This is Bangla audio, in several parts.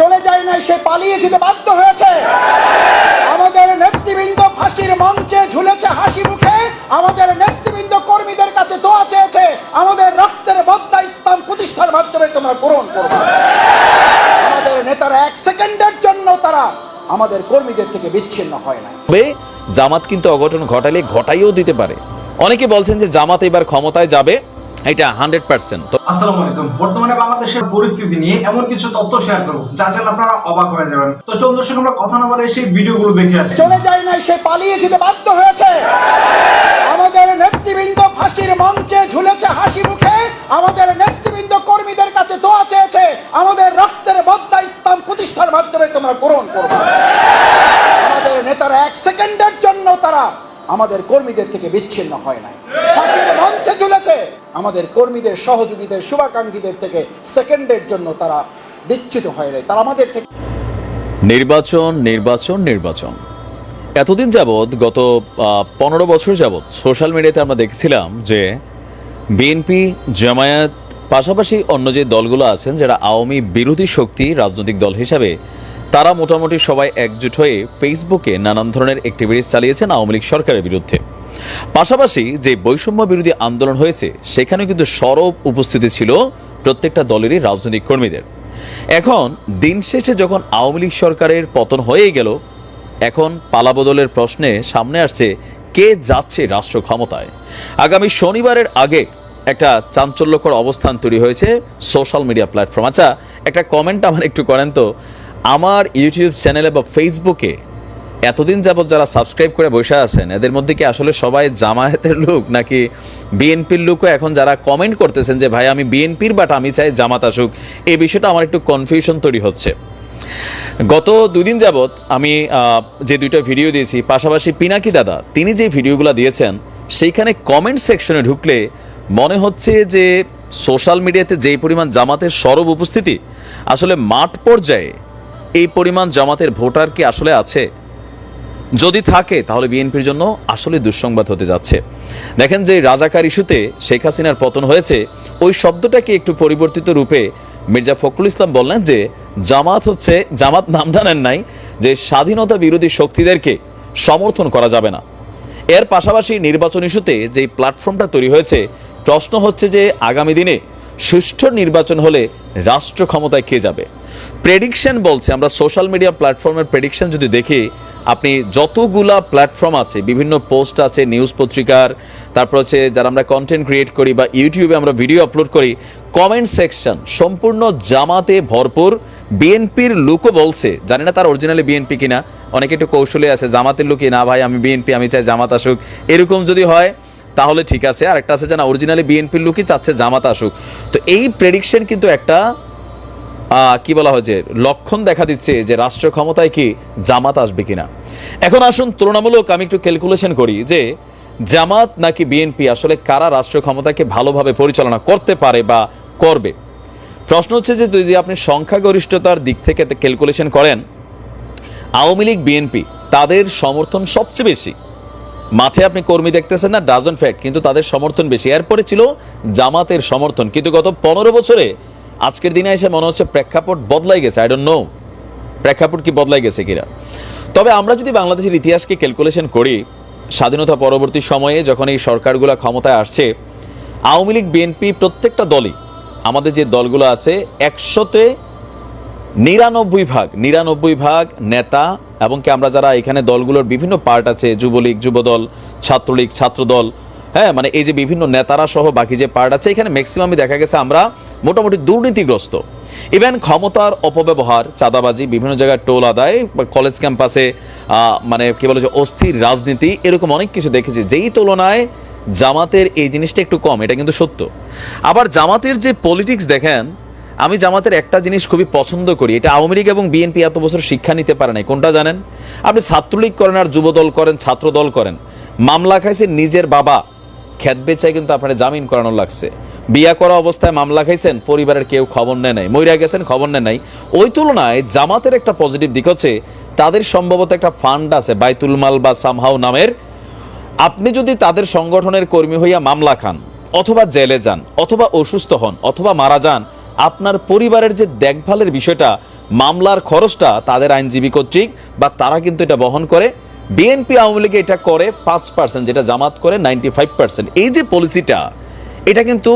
চলে যায় নাই সে পালিয়ে যেতে বাধ্য হয়েছে। আমাদের নেতৃবৃন্দ ফাঁসির মঞ্চে ঝুলেছে হাসি মুখে, আমাদের নেতৃবৃন্দ কর্মীদের কাছে দোয়া চেয়েছে, আমাদের রক্তের বদ্দা ইসলাম প্রতিষ্ঠার মাধ্যমে তোমরা গ্রহণ করবে। আমাদের নেতারা এক সেকেন্ডের জন্য তারা আমাদের কর্মীদের থেকে বিচ্ছিন্ন হয় না জামাত কিন্তু অঘটন ঘটালে ঘটাইও দিতে পারে। অনেকে বলছেন যে জামাত এবার ক্ষমতায় যাবে এটা হান্ড্রেড পার্সেন্ট। আসসালামু আলাইকুম। বর্তমানে বাংলাদেশের পরিস্থিতি নিয়ে এমন কিছু তথ্য শেয়ার করব যা জানলে আপনারা অবাক হয়ে যাবেন। তো চলুন দর্শক আমরা কথা না বলে সেই ভিডিওগুলো দেখে আসি। চলে যায় নাই সে পালিয়ে যেতে বাধ্য হয়েছে। আমাদের নেতৃবৃন্দ ফাঁসির মঞ্চে ঝুলেছে হাসি মুখে। আমাদের নেতৃবৃন্দ কর্মীদের কাছে দোয়া চেয়েছে। আমাদের রক্তের বদ্দা ইসলাম প্রতিষ্ঠার মাধ্যমে তোমরা গ্রহণ করবে। আমাদের নেতারা এক সেকেন্ডের জন্য তারা আমাদের কর্মীদের থেকে বিচ্ছিন্ন হয় নাই। ফাঁসির মঞ্চে ঝুলেছে। আমাদের কর্মীদের, সহযোগীদের, শুভাকাঙ্ক্ষীদের থেকে সেকেন্ডের জন্য তারা বিচ্ছিত হয় নাই। তারা আমাদের থেকে নির্বাচন নির্বাচন নির্বাচন। এতদিন যাবৎ, গত পনেরো বছর যাবৎ সোশ্যাল মিডিয়াতে আমরা দেখছিলাম যে বিএনপি, জামায়াত, পাশাপাশি অন্য যে দলগুলো আছেন, যারা আওয়ামী বিরোধী শক্তি, রাজনৈতিক দল হিসাবে, তারা মোটামুটি সবাই একজোট হয়ে ফেসবুকে নানান ধরনের অ্যাক্টিভিটিস চালিয়েছেন আওয়ামী লীগ সরকারের বিরুদ্ধে। পাশাপাশি যে বৈষম্য বিরোধী আন্দোলন হয়েছে সেখানে কিন্তু সরব উপস্থিতি ছিল প্রত্যেকটা দলেরই রাজনৈতিক কর্মীদের। এখন দিন শেষে যখন আওয়ামী লীগ সরকারের পতন হয়ে গেল, এখন পালাবদলের প্রশ্নে সামনে আসছে কে যাচ্ছে রাষ্ট্র ক্ষমতায়। আগামী শনিবারের আগে একটা চাঞ্চল্যকর অবস্থান তৈরি হয়েছে সোশ্যাল মিডিয়া প্ল্যাটফর্ম। আচ্ছা একটা কমেন্ট আমার একটু করেন তো। আমার ইউটিউব চ্যানেলে বা ফেসবুকে এতদিন যাবৎ যারা সাবস্ক্রাইব করে বসে আছেন, এদের মধ্যে কি আসলে সবাই জামায়াতের লোক? নাকি বিএনপির লোকও এখন যারা কমেন্ট করতেছেন যে, ভাই, আমি বিএনপির বাট আমি চাই জামাত আসুক? এই বিষয়টা আমার একটু কনফিউশন তৈরি হচ্ছে। গত দুদিন যাবৎ আমি যে দুইটা ভিডিও দিয়েছি, পাশাপাশি পিনাকি দাদা, তিনি যে ভিডিওগুলো দিয়েছেন, সেইখানে কমেন্ট সেকশনে ঢুকলে মনে হচ্ছে যে সোশ্যাল মিডিয়াতে যেই পরিমাণ জামাতের সরব উপস্থিতি, আসলে মাঠ পর্যায়ে এই পরিমাণ জামাতের ভোটার কি আসলে আছে? যদি থাকে, তাহলে বিএনপির জন্য আসলে দুঃসংবাদ হতে যাচ্ছে। দেখেন যে রাজাকার ইস্যুতে শেখ হাসিনার পতন হয়েছে, ওই শব্দটাকে একটু পরিবর্তিত রূপে মির্জা ফখরুল ইসলাম বললেন যে, জামাত হচ্ছে, জামাত নামটা নেন নাই, যে স্বাধীনতা বিরোধী শক্তিদেরকে সমর্থন করা যাবে না। এর পাশাপাশি নির্বাচন ইস্যুতে যে প্ল্যাটফর্মটা তৈরি হয়েছে, প্রশ্ন হচ্ছে যে আগামী দিনে সুষ্ঠু নির্বাচন হলে রাষ্ট্র ক্ষমতায় কে যাবে? প্রেডিকশন বলছে, আমরা সোশ্যাল মিডিয়া প্ল্যাটফর্মের প্রেডিকশন যদি দেখি, আপনি যতগুলা প্ল্যাটফর্ম আছে, বিভিন্ন পোস্ট আছে নিউজ পত্রিকার, তারপর হচ্ছে যারা আমরা কন্টেন্ট ক্রিয়েট করি বা ইউটিউবে আমরা ভিডিও আপলোড করি কমেন্ট সেকশন সম্পূর্ণ জামাতে ভরপুর। বিএনপির লোকও বলছে, জানি না তার অরিজিনালি বিএনপি কিনা, অনেকে একটু কৌশলে আছে, জামাতের লোকই, না ভাই, আমি বিএনপি আমি চাই জামাত আসুক। এরকম যদি হয়, তাহলে ঠিক আছে। আর একটা আছে যে না অরিজিনালি বিএনপির লোকই চাচ্ছে জামাত আসুক। তো এই প্রেডিকশন কিন্তু একটা কি বলা হয় যে, লক্ষণ দেখা দিচ্ছে যে রাষ্ট্র ক্ষমতায় কি জামাত আসবে কিনা। এখন আসুন, তুলনামূলক আমি একটু ক্যালকুলেশন করি যে, জামাত নাকি বিএনপি আসলে কারা রাষ্ট্র ক্ষমতাকে ভালোভাবে পরিচালনা করতে পারে বা করবে? প্রশ্ন হচ্ছে যে, যদি আপনি সংখ্যাগরিষ্ঠতার দিক থেকে ক্যালকুলেশন করেন, আওয়ামী লীগ বিএনপি তাদের সমর্থন সবচেয়ে বেশি। মাঠে আপনি কর্মী দেখতেছেন না ডাজন ফ্যাক্ট কিন্তু তাদের সমর্থন বেশি। এরপরে ছিল জামাতের সমর্থন। কিন্তু গত পনেরো বছরে আজকের দিনে এসে মনে হচ্ছে প্রেক্ষাপট বদলাই গেছে আই ডোন্ট নো প্রেক্ষাপট কি বদলাই গেছে কিনা? তবে আমরা যদি বাংলাদেশের ইতিহাসকে ক্যালকুলেশন করি, স্বাধীনতা পরবর্তী সময়ে যখন এই সরকারগুলো ক্ষমতায় আসছে, আওয়ামী লীগ, বিএনপি প্রত্যেকটা দলই, আমাদের যে দলগুলো আছে, একশোতে নিরানব্বই ভাগ নিরানব্বই ভাগ নেতা এবং কি আমরা যারা এখানে দলগুলোর বিভিন্ন পার্ট আছে, যুবলীগ, যুবদল, ছাত্রলীগ, ছাত্রদল হ্যাঁ মানে এই যে বিভিন্ন নেতারা সহ বাকি যে পার্ট আছে, এখানে ম্যাক্সিমামই দেখা গেছে আমরা মোটামুটি দুর্নীতিগ্রস্ত। ইভেন ক্ষমতার অপব্যবহার, চাঁদাবাজি, বিভিন্ন জায়গায় টোল আদায় কলেজ ক্যাম্পাসে মানে কি বলে যে অস্থির রাজনীতি, এরকম অনেক কিছু দেখেছি। যেই তুলনায় জামাতের এই জিনিসটা একটু কম, এটা কিন্তু সত্য। আবার জামাতের যে পলিটিক্স দেখেন, আমি জামাতের একটা জিনিস খুবই পছন্দ করি, এটা আওয়ামী লীগ এবং বিএনপি এত বছর শিক্ষা নিতে পারে নাই। কোনটা জানেন? আপনি ছাত্রলীগ করেন আর যুবদল করেন, ছাত্রদল করেন। মামলা খাইছে নিজের বাবা। খ্যাত বেচায় কিন্তু আপনার জামিন করানো লাগছে। বিয়া করা অবস্থায় মামলা খাইছেন, পরিবারের কেউ খবর নেয় নাই। মইরা গেছেন, খবর নেয় নাই। ওই তুলনায় জামাতের একটা পজিটিভ দিক হচ্ছে, তাদের সম্ভবত একটা ফান্ড আছে, বাইতুল মাল বা সামহাও নামের। আপনি যদি তাদের সংগঠনের কর্মী হইয়া মামলা খান, অথবা জেলে যান, অথবা অসুস্থ হন, অথবা মারা যান, আপনার পরিবারের যে দেখভালের বিষয়টা, মামলার খরচটা তাদের আইনজীবী কর্তৃক বা তারা কিন্তু এটা বহন করে। বিএনপি আওয়ামী লীগ এটা করে পাঁচ পার্সেন্ট যেটা জামাত করে নাইনটি ফাইভ পার্সেন্ট এই যে পলিসিটা এটা কিন্তু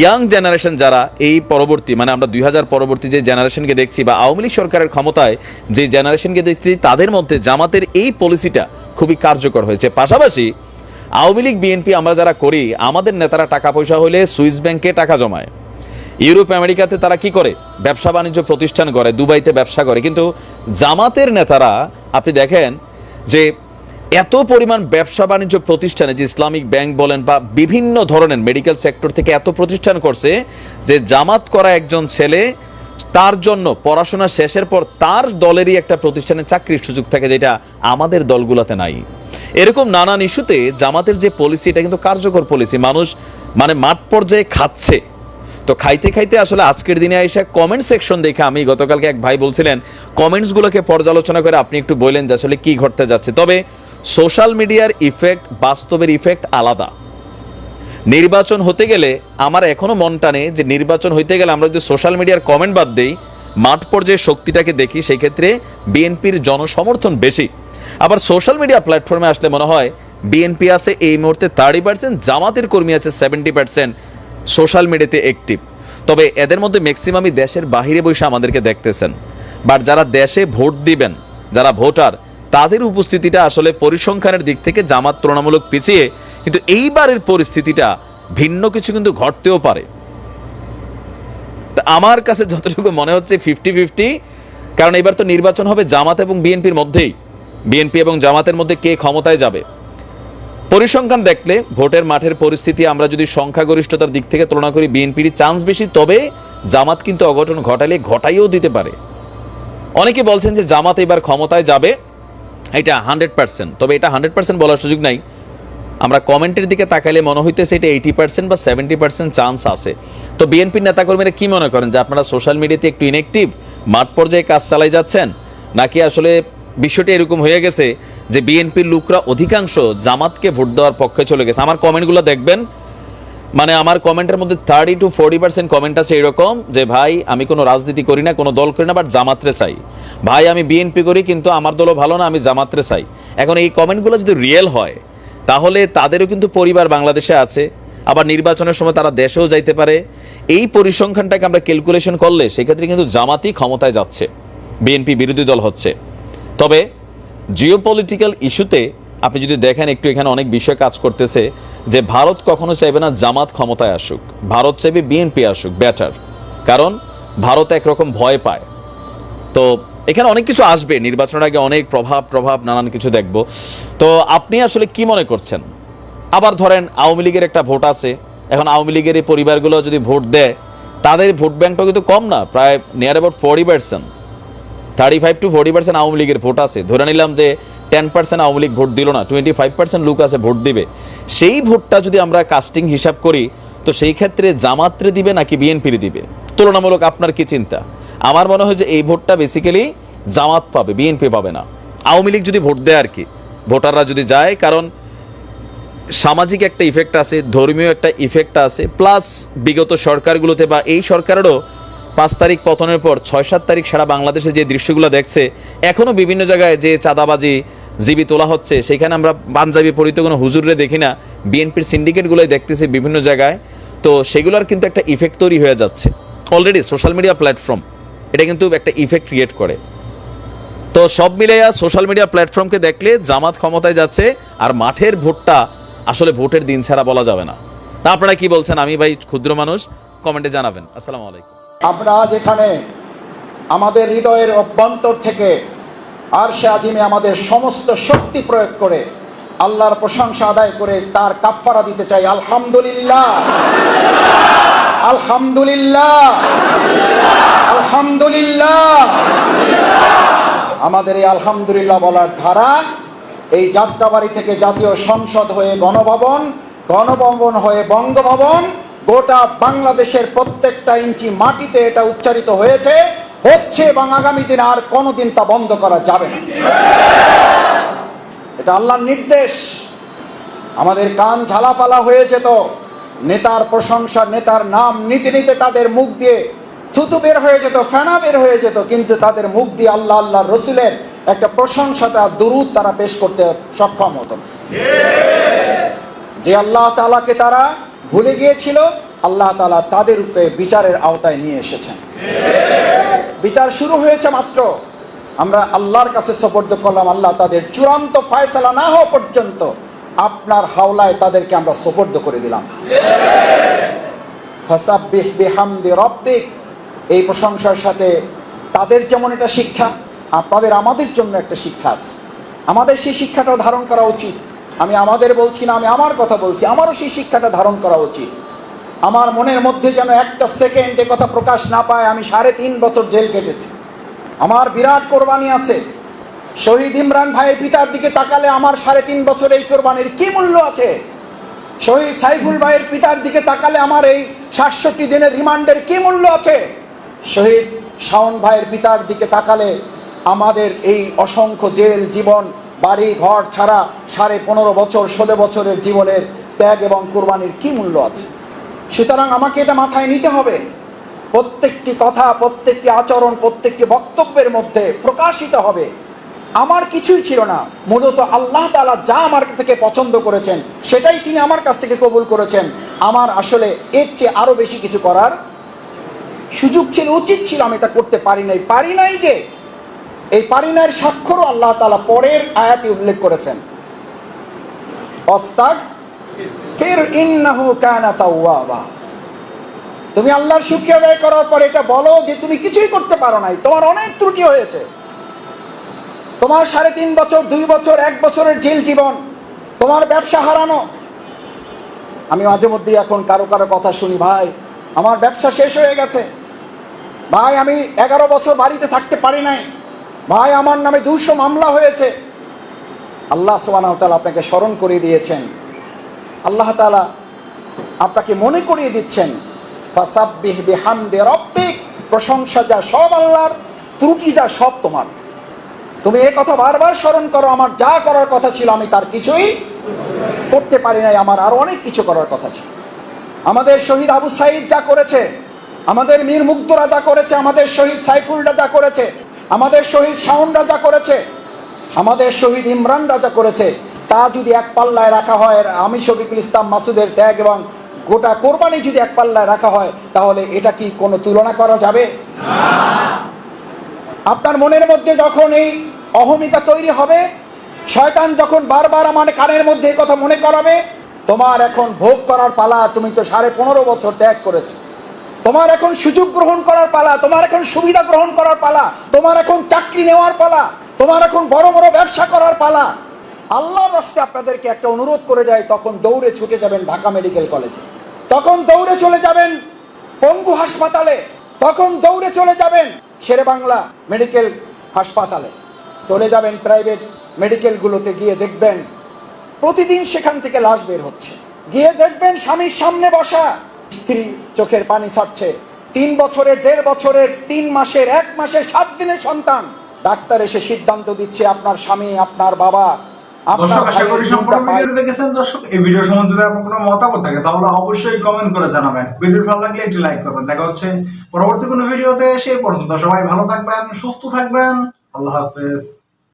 ইয়াং জেনারেশন যারা এই পরবর্তী মানে আমরা দুই হাজার পরবর্তী যে জেনারেশনকে দেখছি বা আওয়ামী লীগ সরকারের ক্ষমতায় যে জেনারেশনকে দেখছি, তাদের মধ্যে জামাতের এই পলিসিটা খুবই কার্যকর হয়েছে। পাশাপাশি আওয়ামী লীগ বিএনপি আমরা যারা করি, আমাদের নেতারা টাকা পয়সা হলে সুইস ব্যাংকে টাকা জমায়। ইউরোপ, আমেরিকাতে তারা কি করে? ব্যবসা বাণিজ্য প্রতিষ্ঠান করে দুবাইতে ব্যবসা করে। কিন্তু জামাতের নেতারা, আপনি দেখেন যে এত পরিমাণ ব্যবসা বাণিজ্য প্রতিষ্ঠানে যে ইসলামিক ব্যাংক বলেন বা বিভিন্ন ধরনের মেডিকেল সেক্টর থেকে এত প্রতিষ্ঠান করছে যে জামাত করা একজন ছেলে, তার জন্য পড়াশোনা শেষের পর তার দলেরই একটা প্রতিষ্ঠানে চাকরির সুযোগ থাকে যেটা আমাদের দলগুলোতে নাই। এরকম নানান ইস্যুতে জামাতের যে পলিসি এটা কিন্তু কার্যকর পলিসি মানুষ মানে মাঠ পর্যায়ে খাচ্ছে। তো খাইতে খাইতে আসলে আজকের দিনে এসে কমেন্ট সেকশন দেখে আমি গতকালকে এক ভাই বলছিলেন কমেন্টসগুলোকে পর্যালোচনা করে আপনি একটু বললেন যে আসলে কী ঘটতে যাচ্ছে। তবে সোশ্যাল মিডিয়ার ইফেক্ট বাস্তবের ইফেক্ট আলাদা। নির্বাচন হতে গেলে আমার এখনও মন টানে যে নির্বাচন হইতে গেলে আমরা যদি সোশ্যাল মিডিয়ার কমেন্ট বাদ দিই, মাঠ পর্যায়ে শক্তিটাকে দেখি, সেই ক্ষেত্রে বিএনপির জনসমর্থন বেশি। আবার সোশ্যাল মিডিয়া প্ল্যাটফর্মে আসলে মনে হয় বিএনপি আছে এই মুহূর্তে থার্টি পার্সেন্ট জামাতের কর্মী আছে সেভেন্টি পার্সেন্ট সোশ্যাল মিডিয়াতে অ্যাক্টিভ তবে এদের মধ্যে ম্যাক্সিমামই দেশের বাহিরে বসে আমাদেরকে দেখতেছেন। বাট যারা দেশে ভোট দিবেন, যারা ভোটার, তাদের উপস্থিতিটা আসলে পরিসংখ্যানের দিক থেকে জামাত তুলনামূলক পিছিয়ে, কিন্তু এইবারের পরিস্থিতিটা ভিন্ন কিছু কিন্তু ঘটতেও পারে। আমার কাছে যতটুকু মনে হচ্ছে ফিফটি ফিফটি কারণ এবার তো নির্বাচন হবে জামাত এবং বিএনপির মধ্যেই। বিএনপি এবং জামাতের মধ্যে কে ক্ষমতায় যাবে? পরিসংখ্যান দেখলে ভোটের মাঠের পরিস্থিতি আমরা যদি সংখ্যাগরিষ্ঠতার দিক থেকে তুলনা করি বিএনপির চান্স বেশি। তবে জামাত কিন্তু অঘটন ঘটালে ঘটাইও দিতে পারে। অনেকে বলছেন যে জামাত এবার ক্ষমতায় যাবে। এটা হান্ড্রেড পার্সেন্ট। তবে এটা হান্ড্রেড পার্সেন্ট বলার সুযোগ নাই। আমরা কমেন্টের দিকে তাকাইলে মনে হইতেছে এটা এইটি পার্সেন্ট বা সেভেন্টি পার্সেন্ট চান্স আছে। তো বিএনপির নেতাকর্মীরা কি মনে করেন যে আপনারা সোশ্যাল মিডিয়াতে একটু ইনএক্টিভ মাঠ পর্যায়ে কাজ চালাই যাচ্ছেন, নাকি আসলে বিষয়টি এরকম হয়ে গেছে যে বিএনপির লোকরা অধিকাংশ জামাতকে ভোট দেওয়ার পক্ষে চলে গেছে। আমার কমেন্টগুলো দেখবেন। মানে আমার কমেন্টের মধ্যে thirty to forty percent comment আছে এরকম যে, ভাই, আমি কোনো রাজনীতি করি না, কোনো দল করি না বাট জামাত্রে চাই। ভাই, আমি বিএনপি করি, কিন্তু আমার দলও ভালো না, আমি জামাত্রে চাই। এখন এই কমেন্টগুলো যদি রিয়েল হয়, তাহলে তাদেরও কিন্তু পরিবার বাংলাদেশে আছে। আবার নির্বাচনের সময় তারা দেশেও যাইতে পারে। এই পরিসংখ্যানটাকে আমরা ক্যালকুলেশন করলে সেক্ষেত্রে কিন্তু জামাতই ক্ষমতায় যাচ্ছে। বিএনপি বিরোধী দল হচ্ছে। তবে জিওপলিটিক্যাল ইস্যুতে আপনি যদি দেখেন একটু এখানে অনেক বিষয় কাজ করতেছে যে ভারত কখনো চাইবে না জামাত ক্ষমতায় আসুক। ভারত চাইবে বিএনপি আসুক বেটার কারণ ভারত একরকম ভয় পায়। তো এখানে অনেক কিছু আসবে। নির্বাচনের আগে অনেক প্রভাব প্রভাব, নানান কিছু দেখব। তো আপনি আসলে কি মনে করছেন? আবার ধরেন আওয়ামী লীগের একটা ভোট আছে। এখন আওয়ামী লীগের এই পরিবারগুলো যদি ভোট দেয়, তাদের ভোট ব্যাংকটা কিন্তু কম না। প্রায় near about forty percent thirty five to forty percent Awami লীগের ভোট আছে। ধরে নিলাম যে ten percent Awami League vote দিল না টোয়েন্টি ফাইভ পার্সেন্ট লোক আছে ভোট দিবে। সেই ভোটটা যদি আমরা কাস্টিং হিসাব করি, তো সেই ক্ষেত্রে জামাত্রে দিবে নাকি বিএনপির দিবে? তুলনামূলক আপনার কি চিন্তা? আমার মনে হয় যে এই ভোটটা বেসিক্যালি জামাত পাবে, বিএনপি পাবে না। আওয়ামী লীগ যদি ভোট দেয় আর কি, ভোটাররা যদি যায়, কারণ সামাজিক একটা ইফেক্ট আছে, ধর্মীয় একটা ইফেক্ট আছে প্লাস বিগত সরকারগুলোতে বা এই সরকারেরও পাঁচ তারিখ পতনের পর ছয় সাত তারিখ সারা বাংলাদেশে যে দৃশ্যগুলো দেখছে, এখনও বিভিন্ন জায়গায় যে চাঁদাবাজি জিবি তোলা হচ্ছে, সেখানে আমরা পাঞ্জাবি পরিত কোনো হুজুরে দেখি না, বিএনপির সিন্ডিকেটগুলোই দেখতেছি বিভিন্ন জায়গায়। তো সেগুলোর কিন্তু একটা ইফেক্ট তৈরি হয়ে যাচ্ছে। অলরেডি সোশ্যাল মিডিয়া প্ল্যাটফর্ম এটা কিন্তু একটা ইফেক্ট ক্রিয়েট করে। তো সব মিলাইয়া সোশ্যাল মিডিয়া প্ল্যাটফর্মকে দেখলে জামাত ক্ষমতায় যাচ্ছে, আর মাঠের ভোটটা আসলে ভোটের দিন ছাড়া বলা যাবে না। তা আপনারা কি বলছেন? আমি ভাই ক্ষুদ্র মানুষ কমেন্টে জানাবেন। আসসালামু আলাইকুম। আমরা আজ এখানে আমাদের হৃদয়ের অভ্যন্তর থেকে আর সে আজিমে আমাদের সমস্ত শক্তি প্রয়োগ করে আল্লাহর প্রশংসা আদায় করে তার কাফফারা দিতে চাই। আলহামদুলিল্লাহ। আলহামদুলিল্লাহ। আলহামদুলিল্লাহ। আমাদের এই আলহামদুলিল্লাহ বলার ধারা এই যাত্রাবাড়ি থেকে জাতীয় সংসদ হয়ে গণভবন গণভবন হয়ে বঙ্গভবন গোটা বাংলাদেশের প্রত্যেকটা ইঞ্চি মাটিতে এটা উচ্চারিত হয়েছে। হচ্ছে এবং আগামী দিন আর কোনোদিন তা বন্ধ করা যাবে না। এটা আল্লাহর নির্দেশ। আমাদের কান ঝালাপালা হয়ে যেত। নেতার প্রশংসা, নেতার নাম, নিতে নিতে তাদের মুখ দিয়ে থুতু বের হয়ে যেত, ফেনা বের হয়ে যেত, কিন্তু তাদের মুখ দিয়ে আল্লাহ আল্লাহ রসুলের একটা প্রশংসা, তার দুরুদ তারা পেশ করতে সক্ষম হতো। যে আল্লাহ তালাকে তারা ভুলে গিয়েছিল? আল্লাহ তালা তাদের উপরে বিচারের আওতায় নিয়ে এসেছেন। বিচার শুরু হয়েছে মাত্র। আমরা আল্লাহর কাছে সপর্দ করলাম, আল্লাহ তাদের চূড়ান্ত ফয়সালা না হওয়া পর্যন্ত আপনার হাওলায় তাদেরকে আমরা সপর্দ করে দিলাম। এই প্রশংসার সাথে তাদের যেমন এটা শিক্ষা, আপনাদের আমাদের জন্য একটা শিক্ষা আছে। আমাদের সেই শিক্ষাটাও ধারণ করা উচিত। আমি আমাদের বলছি না, আমি আমার কথা বলছি, আমারও সেই শিক্ষাটা ধারণ করা উচিত। আমার মনের মধ্যে যেন একটা সেকেন্ড এ কথা প্রকাশ না পায়, আমি সাড়ে তিন বছর জেল কেটেছি। আমার বিরাট কোরবানি আছে। শহীদ ইমরান ভাইয়ের পিতার দিকে তাকালে আমার সাড়ে তিন বছর এই কোরবানির কি মূল্য আছে? শহীদ সাইফুল ভাইয়ের পিতার দিকে তাকালে আমার এই সাতষট্টি দিনের রিমান্ডের কি মূল্য আছে? শহীদ শাওন ভাইয়ের পিতার দিকে তাকালে আমাদের এই অসংখ্য জেল জীবন বাড়ি, ঘর ছাড়া সাড়ে পনেরো বছর, ষোলো বছরের জীবনের ত্যাগ এবং কোরবানির কি মূল্য আছে? সুতরাং আমাকে এটা মাথায় নিতে হবে। প্রত্যেকটি কথা, প্রত্যেকটি আচরণ, প্রত্যেকটি বক্তব্যের মধ্যে প্রকাশিত হবে। আমার কিছুই ছিল না। মূলত আল্লাহ তাআলা যা আমার থেকে পছন্দ করেছেন, সেটাই তিনি আমার কাছ থেকে কবুল করেছেন। আমার আসলে এর চেয়ে আরও বেশি কিছু করার সুযোগ ছিল, উচিত ছিল আমি তা করতে পারি নাই। পারি নাই যে এই পারি নাইয়ের স্বাক্ষরও আল্লাহ তাআলা পরের আয়াতে উল্লেখ করেছেন। অস্তাগ ফির ইন্নাহু কানা তাওয়াবা। তুমি আল্লাহর শুকরিয়া আদায় করার পর এটা বলো যে তুমি কিছুই করতে পারো নাই, তোমার অনেক ত্রুটি হয়েছে। তোমার সাড়ে তিন বছর, দুই বছর, এক বছরের জেল জীবন, তোমার ব্যবসা হারানো। আমি মাঝে মধ্যে এখন কারও কারও কথা শুনি, ভাই, আমার ব্যবসা শেষ হয়ে গেছে। ভাই, আমি এগারো বছর বাড়িতে থাকতে পারি নাই। ভাই, আমার নামে দুশো মামলা হয়েছে। আল্লাহ সুবাহ আপনাকে স্মরণ করিয়ে দিয়েছেন। আল্লাহ তালা আপনাকে মনে করিয়ে দিচ্ছেন, ফাসাব্বিহ বিহামদি রব্বিক প্রশংসা যা সব আল্লাহর, ত্রুটি যা সব তোমার। তুমি এ কথা বারবার স্মরণ করো, আমার যা করার কথা ছিল আমি তার কিছুই করতে পারি নাই, আমার আরও অনেক কিছু করার কথা ছিল। আমাদের শহীদ আবু সাইদ যা করেছে, আমাদের মীর মুগ্ধরা যা করেছে, আমাদের শহীদ সাইফুলরা যা করেছে আমাদের শহীদ শাওনরা রাজা করেছে। আমাদের শহীদ ইমরান রাজা করেছে। তা যদি এক পাল্লায় রাখা হয়, আমি শফিকুল ইসলাম মাসুদের ত্যাগ এবং গোটা কোরবানি যদি এক পাল্লায় রাখা হয়, তাহলে এটা কি কোনো তুলনা করা যাবে? আপনার মনের মধ্যে যখন এই অহমিকা তৈরি হবে, শয়তান যখন বারবার আমার কানের মধ্যে কথা মনে করাবে, তোমার এখন ভোগ করার পালা তুমি তো সাড়ে পনেরো বছর ত্যাগ করেছ। তোমার এখন সুযোগ গ্রহণ করার পালা, তোমার এখন সুবিধা গ্রহণ করার পালা, তোমার এখন চাকরি নেওয়ার পালা, তোমার এখন বড় বড় ব্যবসা করার পালা। আল্লাহ রাস্তে আপনাদেরকে একটা অনুরোধ করে যায়, তখন দৌড়ে ছুটে যাবেন ঢাকা মেডিকেল কলেজে। তখন দৌড়ে চলে যাবেন পঙ্গু হাসপাতালে। তখন দৌড়ে চলে যাবেন শেরে বাংলা মেডিকেল হাসপাতালে। চলে যাবেন প্রাইভেট মেডিকেলগুলোতে গিয়ে দেখবেন প্রতিদিন সেখান থেকে লাশ বের হচ্ছে। গিয়ে দেখবেন স্বামীর সামনে বসা, স্ত্রী চোখের পানি ছাড়ছে। তিন বছরের দেড় বছরের তিন মাসের এক মাসের সাত দিনের সন্তান। ডাক্তার এসে সিদ্ধান্ত দিচ্ছে আপনার স্বামী আপনার বাবা দর্শক আশা করি সম্পূর্ণ ভিডিও দেখেছেন। দর্শক এই ভিডিও সম্বন্ধে যদি আপনার কোনো মতামত থাকে তাহলে অবশ্যই কমেন্ট করে জানাবেন। ভিডিও ভালো লাগলে একটি লাইক করবেন। দেখা হচ্ছে পরবর্তী কোনো ভিডিওতে সেই পর্যন্ত সবাই ভালো থাকবেন সুস্থ থাকবেন। আল্লাহ হাফেজ।